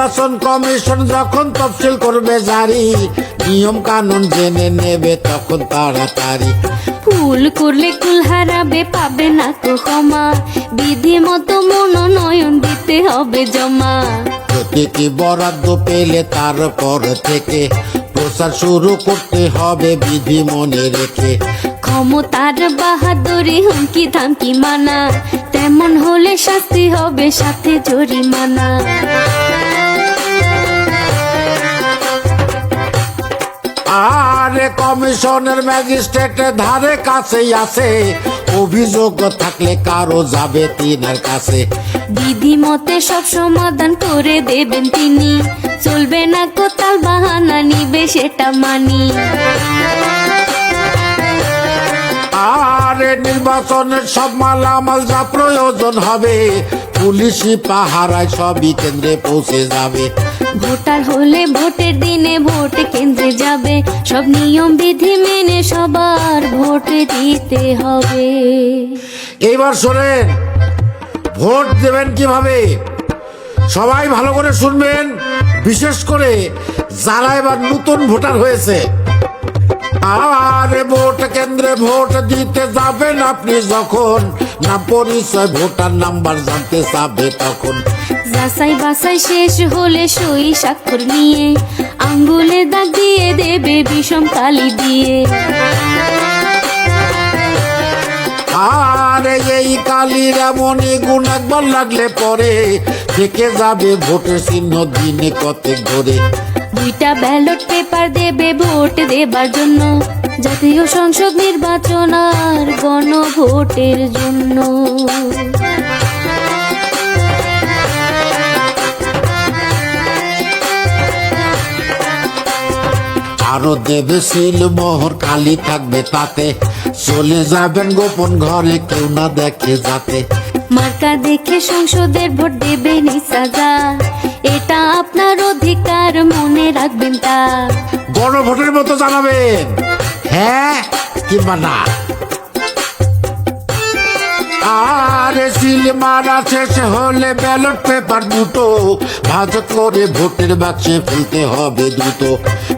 নির্বাচন কমিশন যখন তফসিল করবে জারি নিয়ম কানুন জেনে নেবে তখন তাড়াতাড়ি। ভুল করলে কুল হারাবে পাবে না কো ক্ষমা। বিধি মতো মনোনয়ন দিতে হবে জমা। প্রতীকী বরাদ্দ পেলে তারপর থেকে প্রচার শুরু করতে হবে বিধি মনে রেখে। ক্ষমতার বাহাদুরি হুমকি ধামকি মানা। তেমন হলে শাস্তি হবে সাথে জরিমানা। আরে কমিশনের ম্যাজিস্ট্রেটের ধারে কাছেই আছে। অভিযোগ থাকলে কারও যাবে তিনার কাছে। দিদি মতে সব সমাধান করে দেবেন তিনি। চলবে না কোতাল বাহানা নিবে সেটা মানি। নির্বাচনের সব মালামাল যা প্রয়োজন হবে। পুলিশি পাহারায় সবই কেন্দ্রে পৌঁছে যাবে। ভোটার হলে ভোটের দিনে ভোট কেন্দ্রে যাবে। সব নিয়ম বিধি মেনে সবার ভোট দিতে হবে। এইবার শোনেন ভোট দেবেন কীভাবে? সবাই ভালো করে শুনবেন বিশেষ করে যারা এবার নতুন ভোটার হয়েছে। আরে ভোট কেন্দ্রে ভোট দিতে যাবেন আপনি যখন। না পরিচয় ভোটার নাম্বার জানতে চাবে তখন। যাচাই বাছাই শেষ হলে সই স্বাক্ষর নিয়ে আঙ্গুলে দাগ দিয়ে দেবে বিষম কালি দিয়ে। আরে এই কালির এমনই গুণ একবার লাগলে পরে থেকে যাবে ভোটের চিহ্ন দিনে কত ধরে। দুইটা ব্যালট পেপার দেবে ভোট দেবার জন্য। জাতীয় সংসদ নির্বাচন আর গণভোটের জন্য। আরও দেবে শিল মোহর কালি থাকবে তাতে। চলে যাবেন গোপন ঘরে, কেউ না দেখে যাতে। মার্কা দেখে সংসদের ভোট দেবেন সাজা এটা আপনার অধিকার, মনে রাখবেন তা। গণভোটের মতো জানাবেন। হ্যাঁ কিংবা না। আরে সিল মারা শেষ হলে ব্যালট পেপার দুটো, ভাজ করে ভোটের বাক্সে ফেলতে হবে দ্রুত।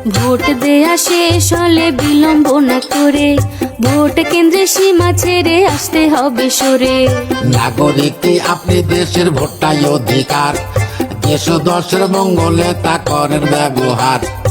ভোট দেয়া শেষ হলে বিলম্ব না করে। ভোট কেন্দ্রে সীমা ছেড়ে আসতে হবে সরে। নাগরিকই আপনি দেশের ভোটটাই অধিকার। দেশ দশের মঙ্গলে তা করেন ব্যবহার।